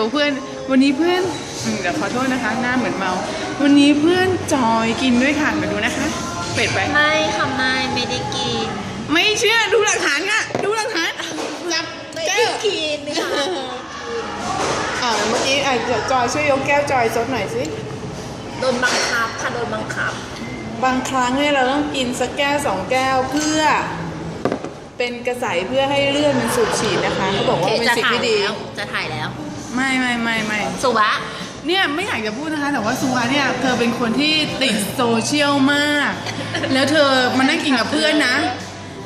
ยวเพื่อนวันนี้เพื่อนอืมเดี๋ยวขอโทษนะคะ หน้าเหมือนเมา วันนี้เพื่อนจอยกินด้วยค่ะมาดูนะคะ เป็ดไปไม่ค่ะไม่ไม่ได้กิน ไม่เชื่อดูหลักฐานค่ะ ดูหลักฐานจับไม่แก้ได้วกินค่ะอ่าเมื่อกี้อะเดี๋ยวจอยช่วยยกแก้วจอยซดหน่อยสิโดนบังคับค่ะโดนบังคับ บางครั้งเนี่ยเราต้องกินสักแก้วสองแก้วเพื่อ เป็นกระใสเพื่อให้เลือดมันสูบฉีดนะคะเขาบอกว่าเป็นจะสิ่งถ่ายที่ดีแล้วจะถ่ายแล้ว ไม่ไม่ไม่ไม่สุวะเนี่ยไม่อยากจะพูดนะคะ แต่ว่าซูวาเนี่ยเธอเป็นคนที่ติดโซเชียลมาก แล้วเธอมานั่งกินกับเพื่อนนะ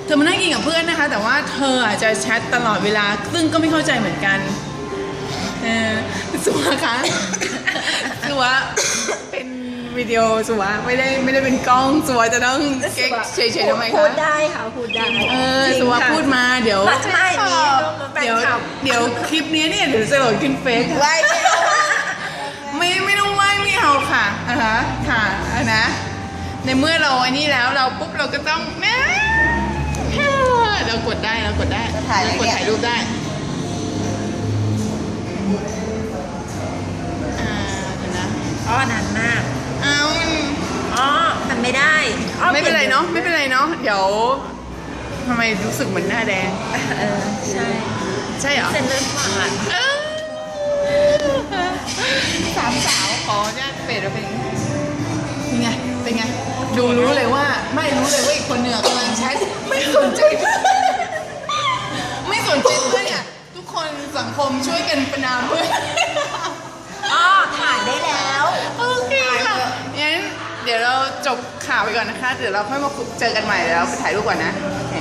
เธอมานั่งกินกับเพื่อนนะคะ แต่ว่าเธออาจจะแชทตลอดเวลา ซึ่งก็ไม่เข้าใจเหมือนกันเออสุวาคะสุวาเป็น วิดีโอสุวาไม่ได้ไม่ได้เป็นกล้องสุวาจะต้องเก๊กเฉยๆทำไมพูคะดได้ค่ะพูดได้เออสุวาพูดมาเดี๋ยวไม่ใช่นี่แฟนเดี๋ยวคลับเดี๋ยวคลิปนี้เนี่ยเดี๋ยวจะโหลดขึ้นเฟซไว้ไม่ไม่ต้องไหว้ไม่เอาค่ะอะฮะค่ะอะนะในเมื่อเราอันนี้แล้วเราปุ๊บเราก็ต้องแม่เรากดได้เรากดได้จะถ่ายอะไรเรากดเนี่ยถ่ายรูปได้ ไม่ได้อ้อไม่เป็นไรเนาะไม่เป็นไรเนาะเดี๋ยวทำไมรู้สึกเหมือนหน้าแดง เออใช่ใช่เหรอเส้นเลือดฝาดเออสามสาวขอเนี่ยเป็ดเราเป็นยังไงเป็นไงดูรู้เลยว่า ไม่รู้เลยว่าอีกคนเหนือกำลังแชทไม่สนใจ ไม่สนใจเพื่อนเนี่ยทุกคนสังคมช่วยกันประนามเพื่อน จบข่าวไปก่อนนะคะ เดี๋ยวเราค่อยมาเจอกันใหม่แล้วไปถ่ายรูปก่อนนะโอเค